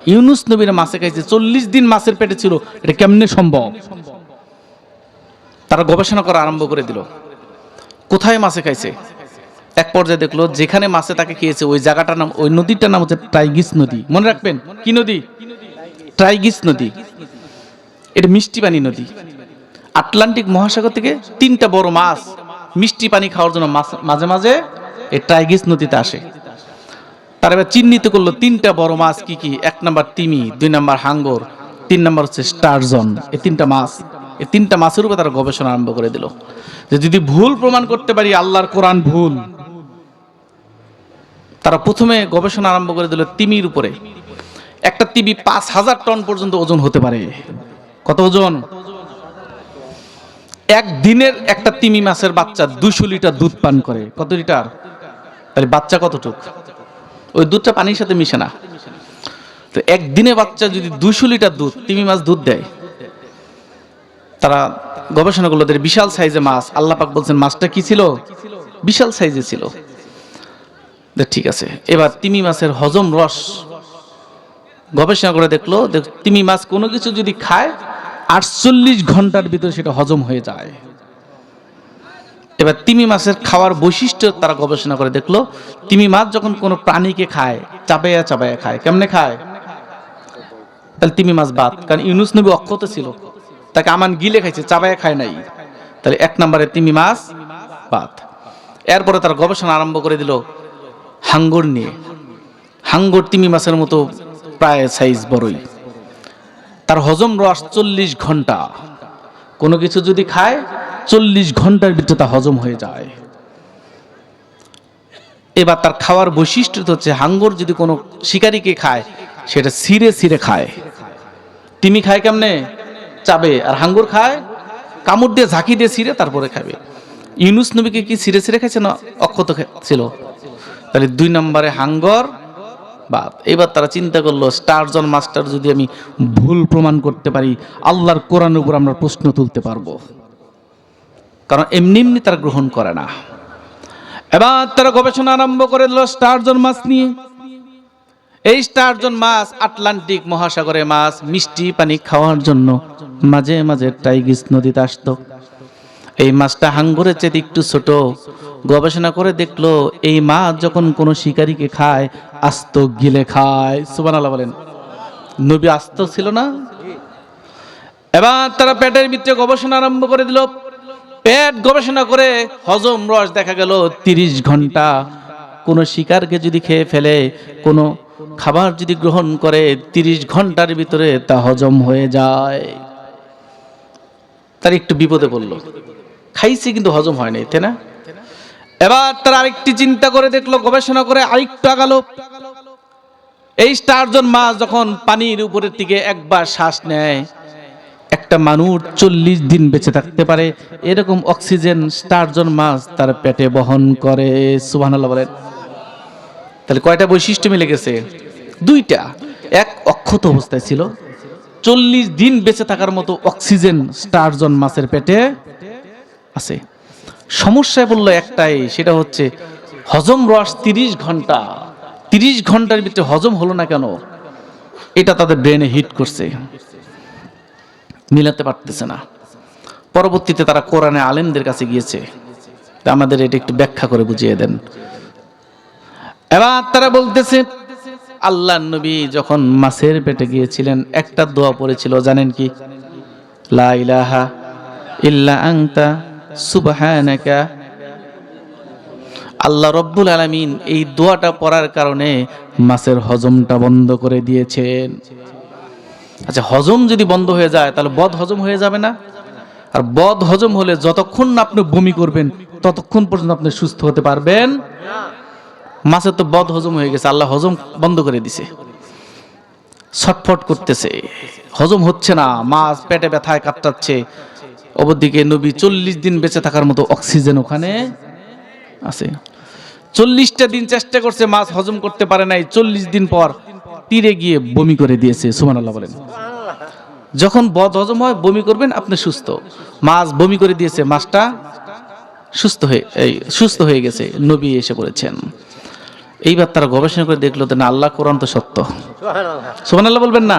ইউনুস নবীরা মাছে খাইছে, চল্লিশ দিন মাছের পেটে ছিল। এটা কেমনে সম্ভব? তারা গবেষণা করা আরম্ভ করে দিল। কোথায় মাছে খাইছে? এক পর্যায়ে দেখল, যেখানে মাছে তাকে খেয়েছে, ওই জায়গাটার নাম, ওই নদীটার নাম হচ্ছে টাইগিস নদী। মনে রাখবেন, কি নদী? ট্রাইগিস নদী। এটা মিষ্টি পানি নদী। আটলান্টিক মহাসাগর থেকে তিনটা বড় মাছ মিষ্টি পানি খাওয়ার জন্য মাঝে মাঝে এই ট্রাইগিস নদীতে আসে। তার এবার চিহ্নিত করল তিনটা বড় মাছ কি কি? এক নাম্বার তিমি, দুই নাম্বার হাঙ্গর, তিন নাম্বার হচ্ছে স্টারজন। এই তিনটা মাছ, এই তিনটা মাছের উপরে তারা গবেষণা আরম্ভ করে দিল। যে যদি ভুল প্রমাণ করতে পারি, আল্লাহর কোরআন ভুল। তারা প্রথমে গবেষণা আরম্ভ করে দিল তিমির উপরে। একটা তিমি পাঁচ হাজার টন পর্যন্ত ওজন হতে পারে। কত ওজন? এক দিনের একটা তিমি মাছের বাচ্চা দুশো লিটার দুধ পান করে। কত লিটার? তাহলে বাচ্চা কতটুক? ওই দুধটা পানির সাথে মিশে না। তো একদিনে বাচ্চা যদি দুশো লিটার দুধ, তিমি মাছ দুধ দেয়, তারা গবেষণা করল বিশাল সাইজে মাছ। আল্লাহ পাক বলছেন, মাছটা কি ছিল? বিশাল সাইজে ছিল। ঠিক আছে। এবার তিমি মাছের হজম রস গবেষণা করে দেখল তিমি মাছ কোনো কিছু যদি খায়, আটচল্লিশ ঘণ্টার ভিতরে সেটা হজম হয়ে যায়। এবার তিমি মাছের খাওয়ার বৈশিষ্ট্য তারা গবেষণা করে দেখল, তিমি মাছ যখন কোনো প্রাণীকে খায়, চাবাইয়া চাবাইয়া খায়, কেমনে খায়? তাহলে তিমি মাছ বাদ, কারণ ইউনুস নবী অক্ষত ছিল, তাকে আমান গিলে খাইছে, চাবাইয়া খায় নাই। তাহলে এক নম্বরে তিমি মাছ বাদ। এরপরে তারা গবেষণা আরম্ভ করে দিল হাঙ্গর নিয়ে। হাঙ্গর তিমি মাছের মতো প্রায় সাইজ বড়ই। তার হজম রস চল্লিশ ঘণ্টা। কোনো কিছু যদি খায় চল্লিশ ঘণ্টার ভিতরে তা হজম হয়ে যায়। এবার তার খাওয়ার বৈশিষ্ট্য হচ্ছে হাঙ্গর যদি কোনো শিকারীকে খায়, সেটা সিরে সিরে খায়। তিমি খায় কেমনে? চাবে। আর হাঙ্গর খায়, কামড় দিয়ে ঝাঁকি দিয়ে সিরে তারপরে খাবে। ইউনুস নবীকে কি সিরে সিরে খাইছে না? অক্ষত ছিল। তাহলে দুই নম্বরে হাঙ্গর বাদ। এবার তারা চিন্তা করল স্টারজন মাস্টার, যদি আমি ভুল প্রমাণ করতে পারি, আল্লাহর কোরআনের উপর আমরা প্রশ্ন তুলতে পারব। কারণ এমনি এমনি তারা গ্রহণ করে না। এবার তারা গবেষণা আরম্ভ করে দিল স্টারজন মাছ নিয়ে। এই স্টারজন মাছ আটলান্টিক মহাসাগরে মাছ, মিষ্টি পানি খাওয়ার জন্য মাঝে মাঝে টাইগিস নদীতে আসতো। এই মাছটা হাঙ্গরের চেয়ে একটু ছোট। গবেষণা করে দেখল এই মাছ যখন কোনো শিকারীকে খায়, আস্ত গিলে খায়। সুবান আল্লাহ বলেন। নবী আস্ত ছিল না। এবার তারা পেটের ভিতরে গবেষণা আরম্ভ করে দিল। পেট গবেষণা করে হজম রস দেখা গেল তিরিশ ঘণ্টা। কোনো শিকারকে যদি খেয়ে ফেলে, কোনো খাবার যদি গ্রহণ করে, তিরিশ ঘণ্টার ভিতরে তা হজম হয়ে যায়। তার একটু বিপদে পড়ল। খাইছে কিন্তু হজম হয় নাই, তাই না? এবার তার আরেকটি চিন্তা করে দেখল, গবেষণা করে আরেকটু আগালো। এই স্টারজন মাছ যখন পানির উপরের দিকে একবার শ্বাস নেয় একটা মানুষ চল্লিশ দিন বেঁচে থাকতে পারে, এরকম অক্সিজেন স্টারজন মাছ তার পেটে বহন করে সুবাহ বলেন। তাহলে কয়টা বৈশিষ্ট্য মিলে গেছে? দুইটা। এক অক্ষত অবস্থায় ছিল, চল্লিশ দিন বেঁচে থাকার মতো অক্সিজেন স্টারজন মাছের পেটে আছে। সমস্যায় বলল একটাই, সেটা হচ্ছে হজম রস তিরিশ ঘণ্টা, তিরিশ ঘণ্টার ভিতরে হজম হলো না কেন? এটা তাদের ব্রেনে হিট করছে। মিলাতে পারতেছে না। পরবর্তীতে তারা কোরআনে আলেমদের কাছে গিয়েছে। আমাদের এটা একটু ব্যাখ্যা করে বুঝিয়ে দেন। এবার তারা বলতেছে আল্লাহ নবী যখন মাছের পেটে গিয়েছিলেন, একটা দোয়া পড়েছিল, জানেন কি? লা ইল্লা আংতা সুবহানাকা। আল্লাহ রব্বুল আলামিন এই দোয়াটা পড়ার কারণে মাছের হজমটা বন্ধ করে দিয়েছেন। আচ্ছা হজম যদি বন্ধ হয়ে যায়, তাহলে বদ হজম হয়ে যাবে না? আর বদ হজম হলে যতক্ষণ আপনি বমি করবেন, ততক্ষণ পর্যন্ত আপনি সুস্থ হতে পারবেন। মাছের তো বদ হজম হয়ে গেছে, আল্লাহ হজম বন্ধ করে দিছে। ছটফট করতেছে। হজম হচ্ছে না, মাছ পেটে ব্যথায় কাটাচ্ছে অপরদিকে নবী চল্লিশ দিন বেঁচে থাকার মতো অক্সিজেন ওখানে আছে। চল্লিশটা দিন চেষ্টা করছে, মাছ হজম করতে পারে নাই, চল্লিশ দিন পর তীরে গিয়ে বমি করে দিয়েছে সুমান আল্লাহ বলেন। যখন বদ হজম হয়, বমি করবেন, আপনি সুস্থ। মাছ বমি করে দিয়েছে, মাছটা সুস্থ হয়ে, এই, সুস্থ হয়ে গেছে, নবী এসে বলেছেন। এইবার তারা গবেষণা করে দেখল না, আল্লাহ কোরআন তো সত্য। সুমান আল্লাহ বলবেন না?